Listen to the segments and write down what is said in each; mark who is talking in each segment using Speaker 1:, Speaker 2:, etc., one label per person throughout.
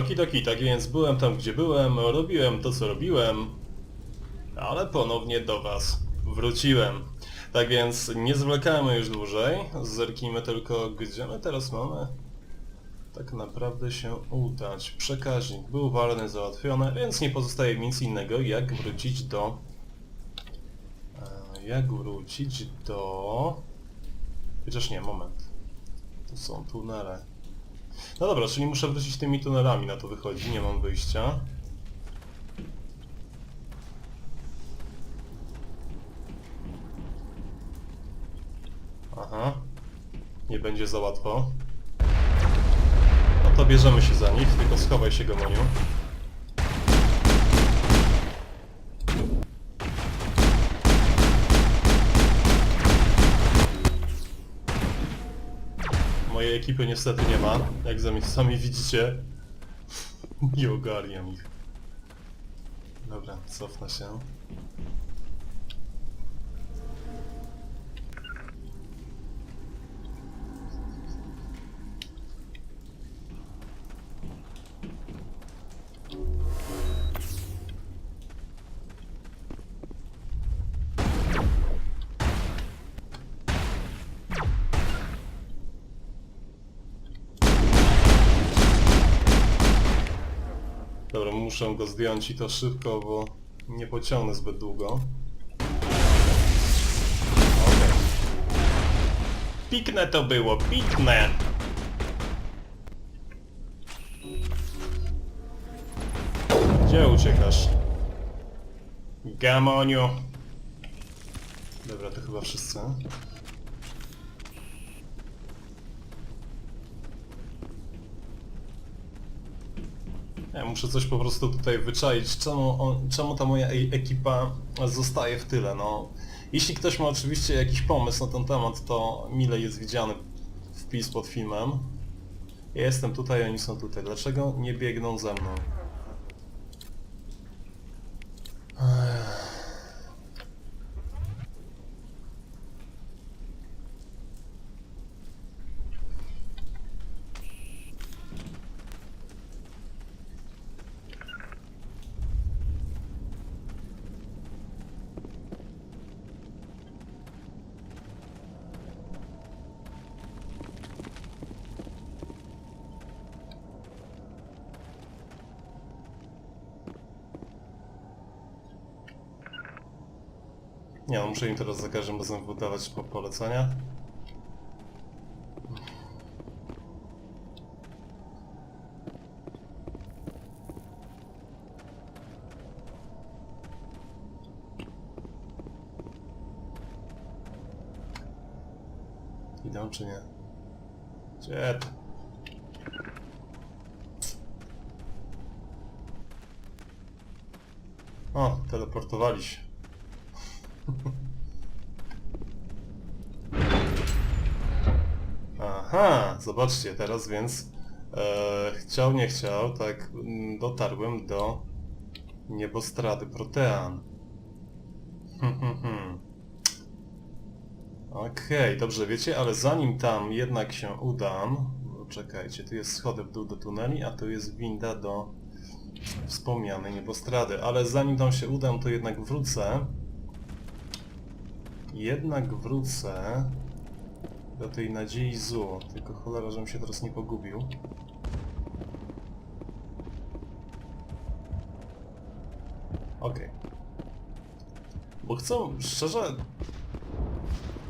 Speaker 1: Okidoki, tak więc byłem tam gdzie byłem, robiłem to co robiłem, ale ponownie do was wróciłem. Tak więc nie zwlekajmy już dłużej, zerknijmy tylko gdzie my teraz mamy tak naprawdę się udać. Przekaźnik był walny, załatwiony, więc nie pozostaje nic innego jak wrócić do... E, jak wrócić do... Chociaż nie, moment. To są tunele. No dobra, czyli muszę wrócić tymi tunelami, na to wychodzi, nie mam wyjścia. Aha. Nie będzie za łatwo. No to bierzemy się za nich, tylko schowaj się Gomoniu. Mojej ekipy niestety nie ma, jak sami widzicie. Nie ogarniam ich. Dobra, cofnę się. Muszę go zdjąć i to szybko, bo nie pociągnę zbyt długo. Okej. Piknę to było, piknę! Gdzie uciekasz? Gamoniu! Dobra, to chyba wszyscy. Ja muszę coś po prostu tutaj wyczaić, czemu, on, czemu ta moja e- ekipa zostaje w tyle, no. Jeśli ktoś ma oczywiście jakiś pomysł na ten temat, to mile jest widziany wpis pod filmem. Ja jestem tutaj, oni są tutaj. Dlaczego nie biegną ze mną? Nie muszę im teraz za każdym razem wydawać po polecenia. Idą czy nie? Gdzie to? O, teleportowali się. Aha, zobaczcie, teraz więc e, chciał, nie chciał, tak mm, dotarłem do niebostrady Protean. Hmm, hmm, hmm. Okej, dobrze, wiecie, ale zanim tam jednak się udam, bo czekajcie, tu jest schody w dół do tuneli, a tu jest winda do wspomnianej niebostrady, ale zanim tam się udam, to jednak wrócę. Jednak wrócę do tej nadziei Zu, tylko cholera, żebym się teraz nie pogubił. Okej. Bo chcę szczerze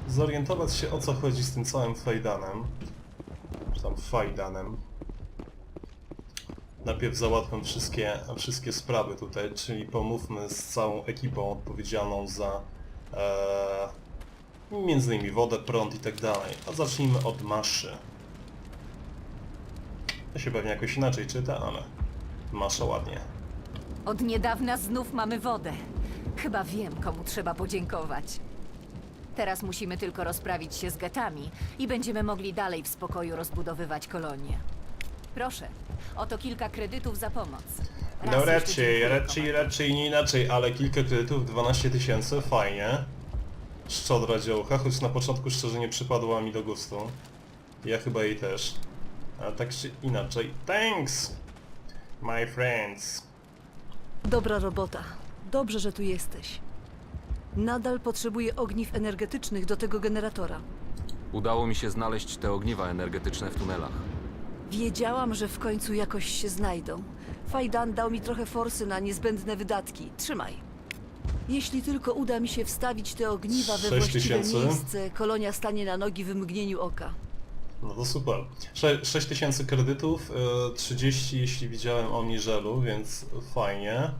Speaker 1: zorientować się o co chodzi z tym całym Fajdanem. Czy tam Fajdanem. Najpierw załatwmy wszystkie, wszystkie sprawy tutaj, czyli pomówmy z całą ekipą odpowiedzialną za e, między innymi wodę, prąd i tak dalej. A zacznijmy od maszy. To się pewnie jakoś inaczej czyta, ale masza ładnie.
Speaker 2: Od niedawna znów mamy wodę. Chyba wiem, komu trzeba podziękować. Teraz musimy tylko rozprawić się z getami i będziemy mogli dalej w spokoju rozbudowywać kolonię. Proszę, oto kilka kredytów za pomoc. Raz
Speaker 1: No
Speaker 2: jeszcze
Speaker 1: raczej,
Speaker 2: dziękuję,
Speaker 1: raczej, raczej nie inaczej, ale kilka kredytów, 12 tysięcy, fajnie. Szczodra działka, choć na początku szczerze nie przypadła mi do gustu. Ja chyba jej też. Ale tak czy inaczej, thanks! My friends.
Speaker 3: Dobra robota. Dobrze, że tu jesteś. Nadal potrzebuję ogniw energetycznych do tego generatora.
Speaker 4: Udało mi się znaleźć te ogniwa energetyczne w tunelach.
Speaker 3: Wiedziałam, że w końcu jakoś się znajdą. Fajdan dał mi trochę forsy na niezbędne wydatki. Trzymaj. Jeśli tylko uda mi się wstawić te ogniwa we właściwe
Speaker 1: tysięcy.
Speaker 3: miejsce, kolonia stanie na nogi w mgnieniu oka.
Speaker 1: No to super. Sze 6000 kredytów, y, 30 jeśli widziałem o Nigelu, więc fajnie.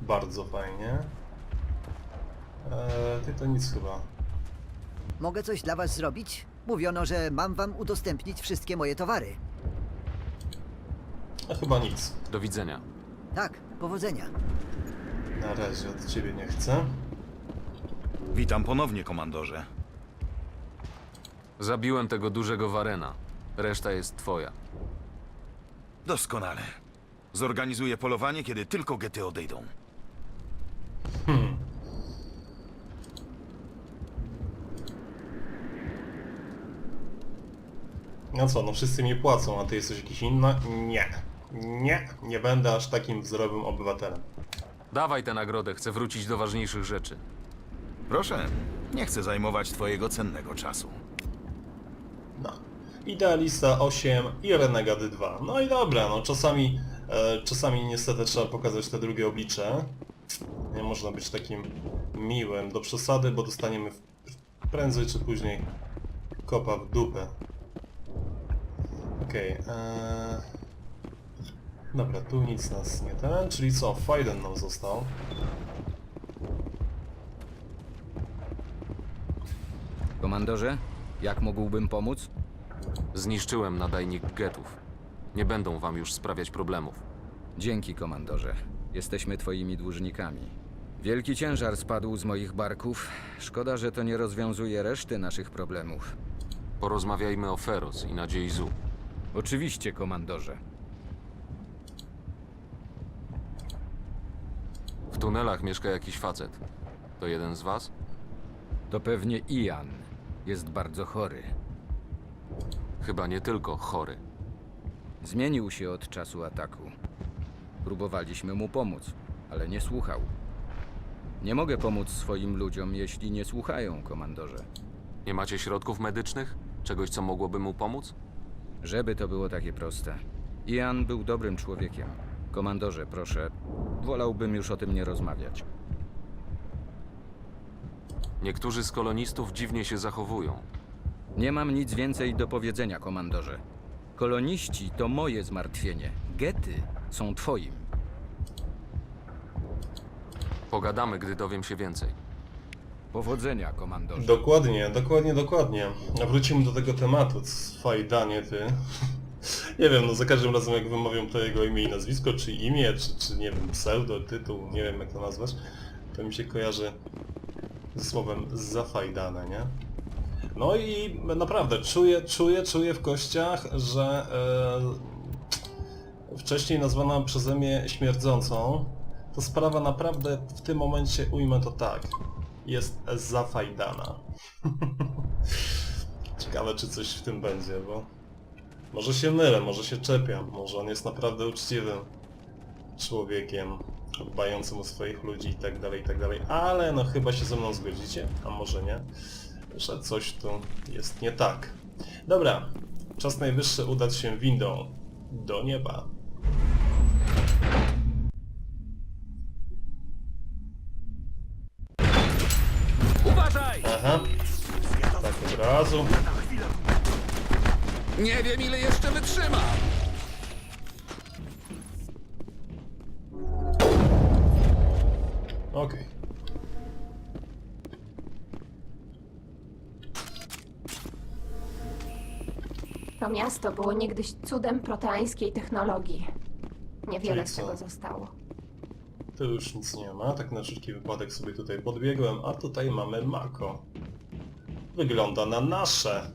Speaker 1: Bardzo fajnie. Eee, ty to nic chyba.
Speaker 5: Mogę coś dla was zrobić? Mówiono, że mam wam udostępnić wszystkie moje towary.
Speaker 1: A chyba nic.
Speaker 4: Do widzenia.
Speaker 5: Tak, powodzenia.
Speaker 1: Na razie od ciebie nie chcę.
Speaker 6: Witam ponownie, komandorze.
Speaker 4: Zabiłem tego dużego Warena. Reszta jest twoja.
Speaker 6: Doskonale. Zorganizuję polowanie, kiedy tylko gety odejdą.
Speaker 1: No co, no wszyscy mi płacą, a ty jesteś jakiś inny? Nie. Nie, nie będę aż takim wzorowym obywatelem.
Speaker 4: Dawaj tę nagrodę, chcę wrócić do ważniejszych rzeczy.
Speaker 6: Proszę, nie chcę zajmować twojego cennego czasu.
Speaker 1: No. Idealista 8 i Renegady 2. No i dobra, no czasami, e, czasami niestety trzeba pokazać te drugie oblicze. Nie można być takim miłym do przesady, bo dostaniemy w, prędzej czy później kopa w dupę. Okej, eee... Dobra, tu nic nas nie ten, czyli co, Fajden nam został.
Speaker 7: Komandorze, jak mógłbym pomóc?
Speaker 4: Zniszczyłem nadajnik getów. Nie będą wam już sprawiać problemów.
Speaker 7: Dzięki, komandorze. Jesteśmy twoimi dłużnikami. Wielki ciężar spadł z moich barków. Szkoda, że to nie rozwiązuje reszty naszych problemów.
Speaker 4: Porozmawiajmy o Feroz i Nadziei Zu.
Speaker 7: Oczywiście, komandorze.
Speaker 4: W tunelach mieszka jakiś facet. To jeden z was?
Speaker 7: To pewnie Ian. Jest bardzo chory.
Speaker 4: Chyba nie tylko chory.
Speaker 7: Zmienił się od czasu ataku. Próbowaliśmy mu pomóc, ale nie słuchał. Nie mogę pomóc swoim ludziom, jeśli nie słuchają, komandorze.
Speaker 4: Nie macie środków medycznych? Czegoś, co mogłoby mu pomóc?
Speaker 7: Żeby to było takie proste. Ian był dobrym człowiekiem. Komandorze, proszę, wolałbym już o tym nie rozmawiać.
Speaker 4: Niektórzy z kolonistów dziwnie się zachowują.
Speaker 7: Nie mam nic więcej do powiedzenia, komandorze. Koloniści to moje zmartwienie. Gety są twoim.
Speaker 4: Pogadamy, gdy dowiem się więcej.
Speaker 7: Powodzenia, komandorze.
Speaker 1: Dokładnie, dokładnie, dokładnie. A Wrócimy do tego tematu, fajdanie ty. Nie wiem, no za każdym razem jak wymawiam to jego imię i nazwisko, czy imię, czy, czy nie wiem, pseudo, tytuł, nie wiem jak to nazwać, to mi się kojarzy ze słowem zafajdane, nie? No i naprawdę czuję, czuję, czuję w kościach, że e, wcześniej nazwana przeze mnie śmierdzącą, to sprawa naprawdę w tym momencie, ujmę to tak, jest zafajdana. Ciekawe czy coś w tym będzie, bo może się mylę, może się czepiam, może on jest naprawdę uczciwym człowiekiem, dbającym o swoich ludzi i tak dalej, i tak dalej, ale no chyba się ze mną zgodzicie, a może nie, że coś tu jest nie tak. Dobra, czas najwyższy udać się windą do nieba.
Speaker 7: Uważaj!
Speaker 1: Aha, tak od razu.
Speaker 7: Nie wiem, ile jeszcze wytrzyma!
Speaker 1: Okej.
Speaker 8: To miasto było niegdyś cudem proteańskiej technologii. Niewiele
Speaker 1: Czyli
Speaker 8: z
Speaker 1: co?
Speaker 8: tego zostało.
Speaker 1: Tu już nic nie ma, tak na wszelki wypadek sobie tutaj podbiegłem, a tutaj mamy Mako. Wygląda na nasze.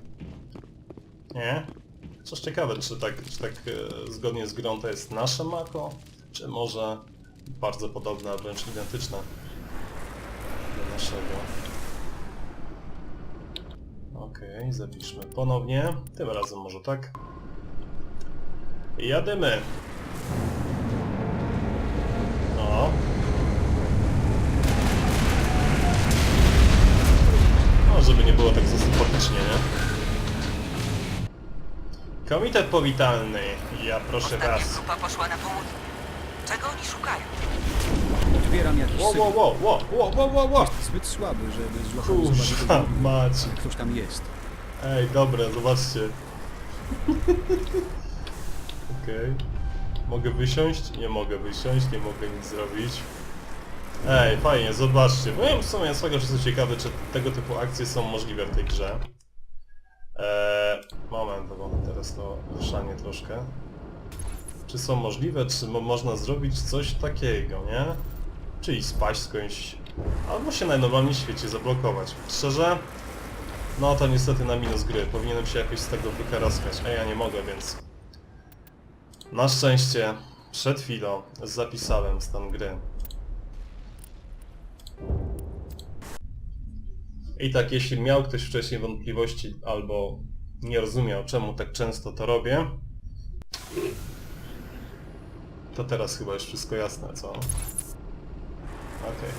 Speaker 1: Nie? Coś ciekawe, czy tak, czy tak e, zgodnie z grą to jest nasze mako, czy może bardzo podobne, a wręcz identyczne do naszego. Okej, zapiszmy ponownie. Tym razem może tak. Jadymy! O! No, żeby nie było tak zasympatycznie, nie? Komitet powitalny. Ja proszę
Speaker 9: Ostatnia
Speaker 1: was.
Speaker 9: grupa poszła na południe. Czego oni szukają?
Speaker 10: Odbieram jakiś
Speaker 1: Wo, wo,
Speaker 10: sygnał.
Speaker 1: wo, wo, wo, wo, wo, wo.
Speaker 10: Jest zbyt słaby, żeby
Speaker 1: Kurwa
Speaker 10: źródło,
Speaker 1: mać.
Speaker 10: ale ktoś tam jest.
Speaker 1: Ej, dobra, zobaczcie. Okej. Mogę wysiąść? Nie mogę wysiąść, nie mogę nic zrobić. Ej, fajnie, zobaczcie. Byłem w sumie swego czasu ciekawy, czy tego typu akcje są możliwe w tej grze. Eee, moment, bo mamy teraz to ruszanie troszkę. Czy są możliwe, czy mo można zrobić coś takiego, nie? Czyli spaść skądś, albo się najnormalniej w świecie zablokować. Szczerze, no to niestety na minus gry. Powinienem się jakoś z tego wykaraskać, a ja nie mogę, więc... Na szczęście przed chwilą zapisałem stan gry. I tak, jeśli miał ktoś wcześniej wątpliwości albo nie rozumiał, czemu tak często to robię, to teraz chyba już wszystko jasne, co? Okej.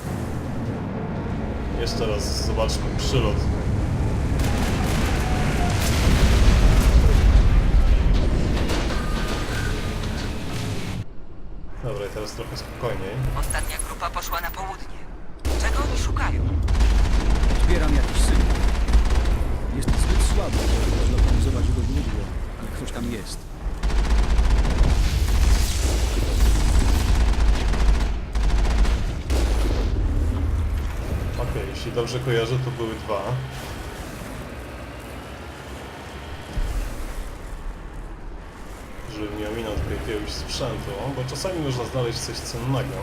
Speaker 1: Jeszcze raz zobaczmy przylot. Dobra, i teraz trochę spokojniej.
Speaker 9: Ostatnia grupa poszła na południe. Czego oni szukają?
Speaker 10: Odbieram jakiś sygnał. Żeby zlokalizować jego źródło, ale ktoś tam jest.
Speaker 1: Okej, jeśli dobrze kojarzę, to były dwa. Żeby nie ominął tylko jakiegoś sprzętu, bo czasami można znaleźć coś cennego.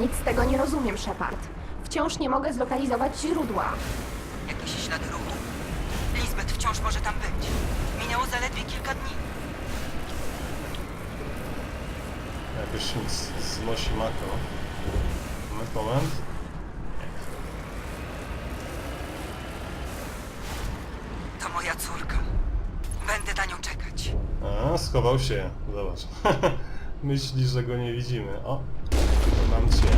Speaker 8: Nic z tego nie rozumiem, Shepard. Wciąż nie mogę zlokalizować źródła.
Speaker 9: Ślady ruchu? Lisbeth wciąż może tam być. Minęło zaledwie kilka dni.
Speaker 1: Jakoś nic znosi mako. Moment, moment.
Speaker 9: To moja córka. Będę na nią czekać.
Speaker 1: A, schował się. Zobacz. Myśli, że go nie widzimy. O, mam cię.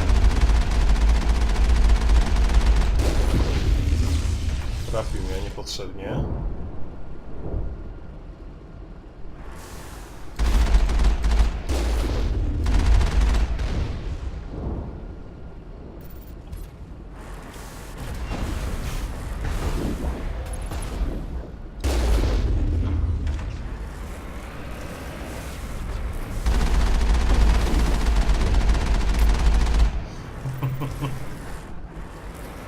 Speaker 1: Trafił mnie niepotrzebnie.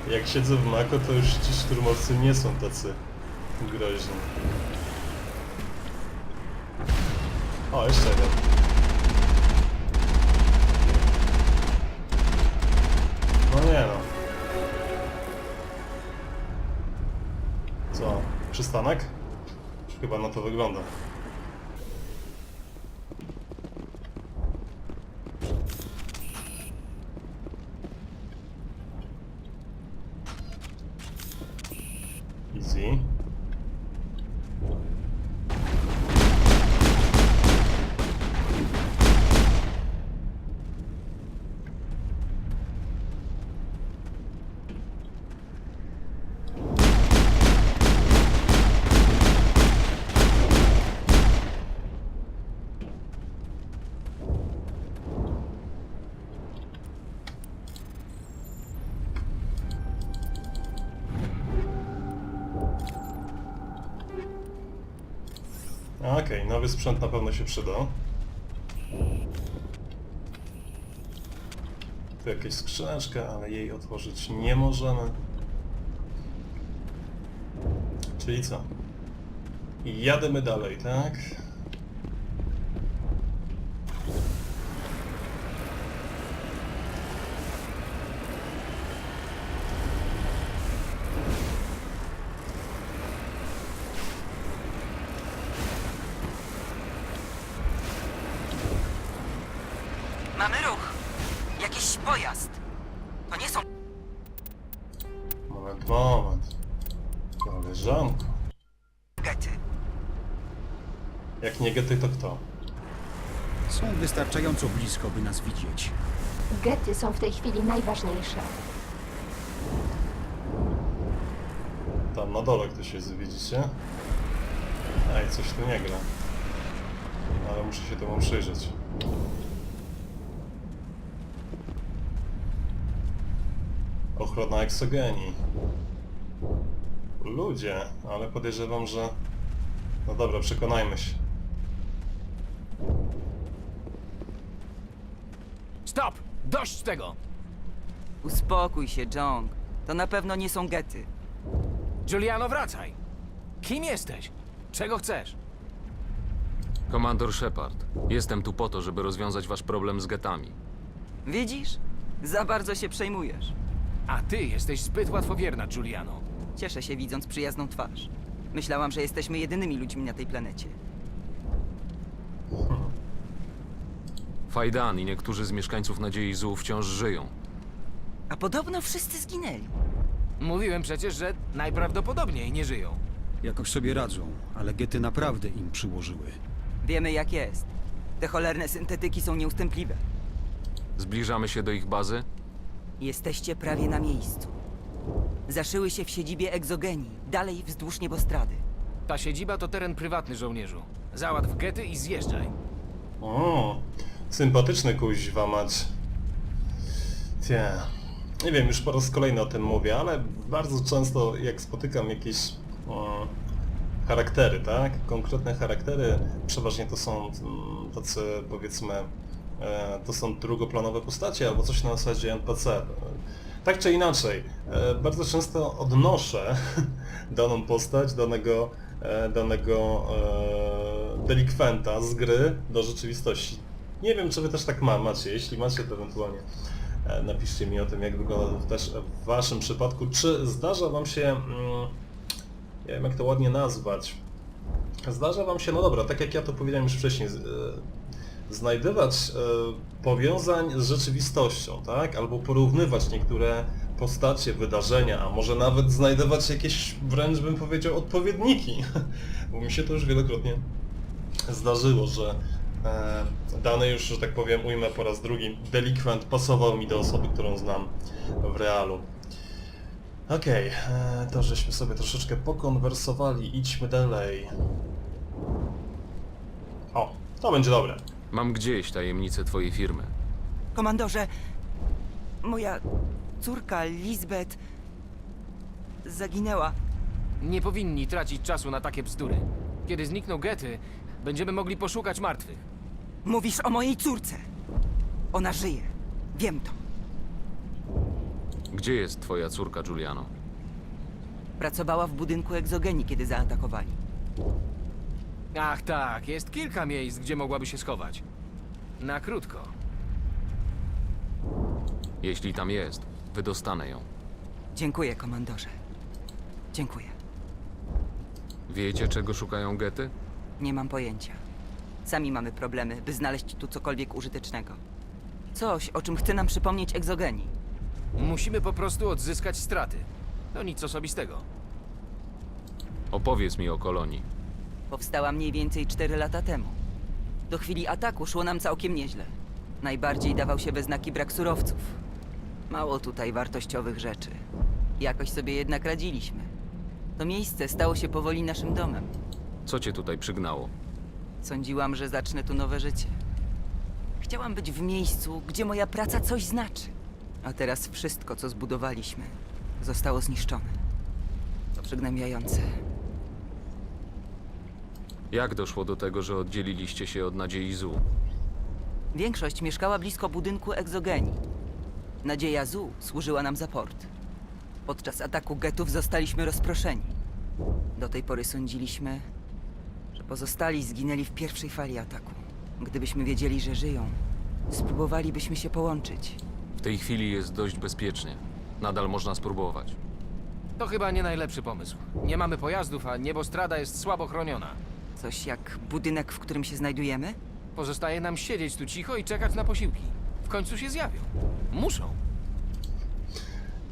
Speaker 1: Jak siedzę w Mako, to już ci szturmowcy nie są tacy groźni. O, jeszcze jeden. No nie no. Co? Przystanek? Chyba na to wygląda. Okej, nowy sprzęt na pewno się przyda. Tu jakaś skrzyneczka, ale jej otworzyć nie możemy. Czyli co? I jadymy dalej, tak?
Speaker 9: Mamy ruch. Jakiś pojazd. To nie są
Speaker 1: Moment, moment. Koleżanko.
Speaker 9: gety.
Speaker 1: Jak nie gety, to kto?
Speaker 10: Są wystarczająco blisko, by nas widzieć.
Speaker 8: Gety są w tej chwili najważniejsze.
Speaker 1: Tam na dole ktoś jest, widzicie? Ej, coś tu nie gra. Ale muszę się temu przyjrzeć. Ochrona eksogenii. Ludzie, ale podejrzewam, że... No dobra, przekonajmy się.
Speaker 11: Stop! Dość tego!
Speaker 9: Uspokój się, Jong. To na pewno nie są gety.
Speaker 11: Giuliano, wracaj! Kim jesteś? Czego chcesz?
Speaker 4: Komandor Shepard, jestem tu po to, żeby rozwiązać wasz problem z getami.
Speaker 9: Widzisz? Za bardzo się przejmujesz.
Speaker 11: A ty jesteś zbyt łatwowierna, Giuliano.
Speaker 9: Cieszę się widząc przyjazną twarz. Myślałam, że jesteśmy jedynymi ludźmi na tej planecie.
Speaker 4: Fajdan i niektórzy z mieszkańców Nadziei Zoo wciąż żyją.
Speaker 9: A podobno wszyscy zginęli.
Speaker 11: Mówiłem przecież, że najprawdopodobniej nie żyją.
Speaker 10: Jakoś sobie radzą, ale gety naprawdę im przyłożyły.
Speaker 9: Wiemy jak jest. Te cholerne syntetyki są nieustępliwe.
Speaker 4: Zbliżamy się do ich bazy?
Speaker 9: Jesteście prawie na miejscu. Zaszyły się w siedzibie egzogenii, dalej wzdłuż niebostrady.
Speaker 11: Ta siedziba to teren prywatny żołnierzu. Załatw gety i zjeżdżaj.
Speaker 1: O, sympatyczny kuźwa mać. Tie. Nie wiem, już po raz kolejny o tym mówię, ale bardzo często jak spotykam jakieś o, charaktery, tak? Konkretne charaktery, przeważnie to są mm, tacy powiedzmy, to są drugoplanowe postacie albo coś na zasadzie NPC. Tak czy inaczej, e, bardzo często odnoszę daną postać, danego, e, danego e, delikwenta z gry do rzeczywistości. Nie wiem, czy wy też tak ma, macie. Jeśli macie, to ewentualnie e, napiszcie mi o tym, jak wygląda to też w waszym przypadku. Czy zdarza wam się, mm, nie wiem jak to ładnie nazwać, zdarza wam się, no dobra, tak jak ja to powiedziałem już wcześniej, e, znajdywać e, powiązań z rzeczywistością, tak? Albo porównywać niektóre postacie, wydarzenia, a może nawet znajdować jakieś, wręcz bym powiedział, odpowiedniki. Bo mi się to już wielokrotnie zdarzyło, że e, dany już, że tak powiem, ujmę po raz drugi, delikwent pasował mi do osoby, którą znam w realu. Okej, e, to żeśmy sobie troszeczkę pokonwersowali, idźmy dalej. O, to będzie dobre.
Speaker 4: Mam gdzieś tajemnicę twojej firmy.
Speaker 9: Komandorze, moja córka Lisbeth zaginęła.
Speaker 11: Nie powinni tracić czasu na takie bzdury. Kiedy znikną gety, będziemy mogli poszukać martwych.
Speaker 9: Mówisz o mojej córce. Ona żyje. Wiem to.
Speaker 4: Gdzie jest twoja córka, Giuliano?
Speaker 9: Pracowała w budynku egzogenii, kiedy zaatakowali.
Speaker 11: Ach tak, jest kilka miejsc, gdzie mogłaby się schować. Na krótko.
Speaker 4: Jeśli tam jest, wydostanę ją.
Speaker 9: Dziękuję, komandorze. Dziękuję.
Speaker 4: Wiecie, czego szukają gety?
Speaker 9: Nie mam pojęcia. Sami mamy problemy, by znaleźć tu cokolwiek użytecznego. Coś, o czym chce nam przypomnieć egzogenii.
Speaker 11: Musimy po prostu odzyskać straty. To nic osobistego.
Speaker 4: Opowiedz mi o kolonii.
Speaker 9: Powstała mniej więcej 4 lata temu. Do chwili ataku szło nam całkiem nieźle. Najbardziej dawał się we znaki brak surowców. Mało tutaj wartościowych rzeczy. Jakoś sobie jednak radziliśmy. To miejsce stało się powoli naszym domem.
Speaker 4: Co cię tutaj przygnało?
Speaker 9: Sądziłam, że zacznę tu nowe życie. Chciałam być w miejscu, gdzie moja praca coś znaczy. A teraz wszystko, co zbudowaliśmy, zostało zniszczone. To przygnębiające.
Speaker 4: Jak doszło do tego, że oddzieliliście się od Nadziei Zoo?
Speaker 9: Większość mieszkała blisko budynku egzogenii. Nadzieja Zu służyła nam za port. Podczas ataku getów zostaliśmy rozproszeni. Do tej pory sądziliśmy, że pozostali zginęli w pierwszej fali ataku. Gdybyśmy wiedzieli, że żyją, spróbowalibyśmy się połączyć.
Speaker 4: W tej chwili jest dość bezpiecznie. Nadal można spróbować.
Speaker 11: To chyba nie najlepszy pomysł. Nie mamy pojazdów, a niebostrada jest słabo chroniona.
Speaker 9: Coś jak budynek, w którym się znajdujemy?
Speaker 11: Pozostaje nam siedzieć tu cicho i czekać na posiłki. W końcu się zjawią. Muszą.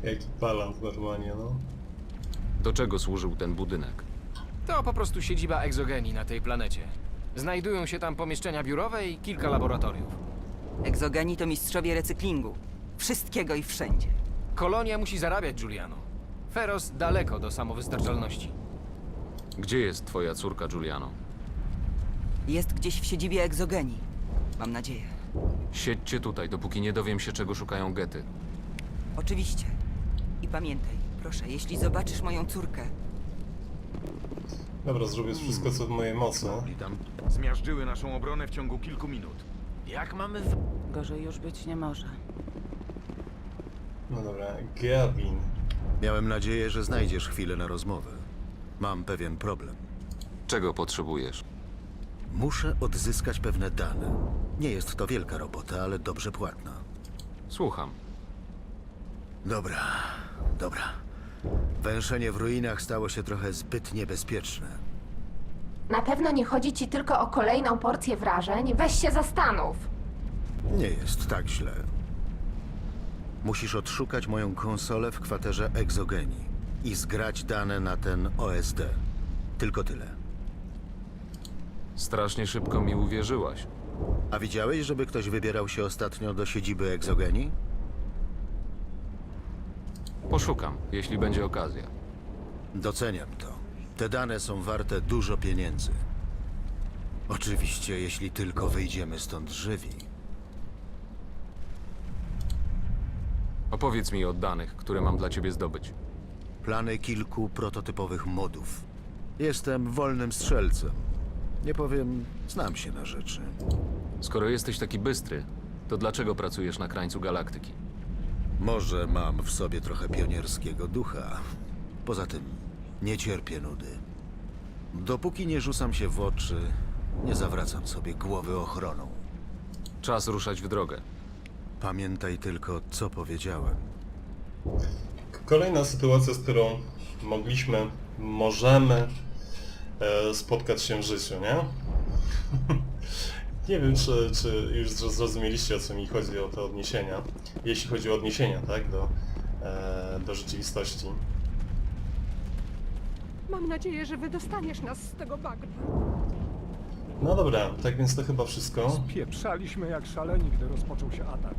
Speaker 1: Jaki balans normalnie, no.
Speaker 4: Do czego służył ten budynek?
Speaker 11: To po prostu siedziba egzogenii na tej planecie. Znajdują się tam pomieszczenia biurowe i kilka laboratoriów.
Speaker 9: Egzogenii to mistrzowie recyklingu. Wszystkiego i wszędzie.
Speaker 11: Kolonia musi zarabiać, Giuliano. Feros daleko do samowystarczalności.
Speaker 4: Gdzie jest twoja córka, Giuliano?
Speaker 9: Jest gdzieś w siedzibie egzogenii. Mam nadzieję.
Speaker 4: Siedźcie tutaj, dopóki nie dowiem się, czego szukają gety.
Speaker 9: Oczywiście. I pamiętaj, proszę, jeśli zobaczysz moją córkę,
Speaker 1: Dobra, zrobię wszystko co w mojej mocy.
Speaker 6: I tam zmiażdżyły naszą obronę w ciągu kilku minut.
Speaker 11: Jak mamy w...
Speaker 3: Gorzej już być nie może.
Speaker 1: No dobra, Gavin.
Speaker 12: Miałem nadzieję, że znajdziesz chwilę na rozmowę. Mam pewien problem.
Speaker 4: Czego potrzebujesz?
Speaker 12: Muszę odzyskać pewne dane. Nie jest to wielka robota, ale dobrze płatna.
Speaker 4: Słucham.
Speaker 12: Dobra, dobra. Węszenie w ruinach stało się trochę zbyt niebezpieczne.
Speaker 8: Na pewno nie chodzi ci tylko o kolejną porcję wrażeń. Weź się zastanów.
Speaker 12: Nie jest tak źle. Musisz odszukać moją konsolę w kwaterze egzogenii i zgrać dane na ten OSD. Tylko tyle.
Speaker 4: Strasznie szybko mi uwierzyłaś.
Speaker 12: A widziałeś, żeby ktoś wybierał się ostatnio do siedziby egzogenii?
Speaker 4: Poszukam, jeśli będzie okazja.
Speaker 12: Doceniam to. Te dane są warte dużo pieniędzy. Oczywiście, jeśli tylko wyjdziemy stąd żywi.
Speaker 4: Opowiedz mi o danych, które mam dla ciebie zdobyć.
Speaker 12: Plany kilku prototypowych modów. Jestem wolnym strzelcem. Nie powiem, znam się na rzeczy.
Speaker 4: Skoro jesteś taki bystry, to dlaczego pracujesz na krańcu galaktyki?
Speaker 12: Może mam w sobie trochę pionierskiego ducha. Poza tym, nie cierpię nudy. Dopóki nie rzucam się w oczy, nie zawracam sobie głowy ochroną.
Speaker 4: Czas ruszać w drogę.
Speaker 12: Pamiętaj tylko, co powiedziałem.
Speaker 1: Kolejna sytuacja, z którą mogliśmy, możemy e, spotkać się w życiu, nie? nie wiem, czy, czy już zro- zrozumieliście, o co mi chodzi o te odniesienia. Jeśli chodzi o odniesienia, tak, do, e, do rzeczywistości.
Speaker 8: Mam nadzieję, że wydostaniesz nas z tego bagna.
Speaker 1: No dobra, tak więc to chyba wszystko.
Speaker 10: Pieprzaliśmy jak szaleni, gdy rozpoczął się atak.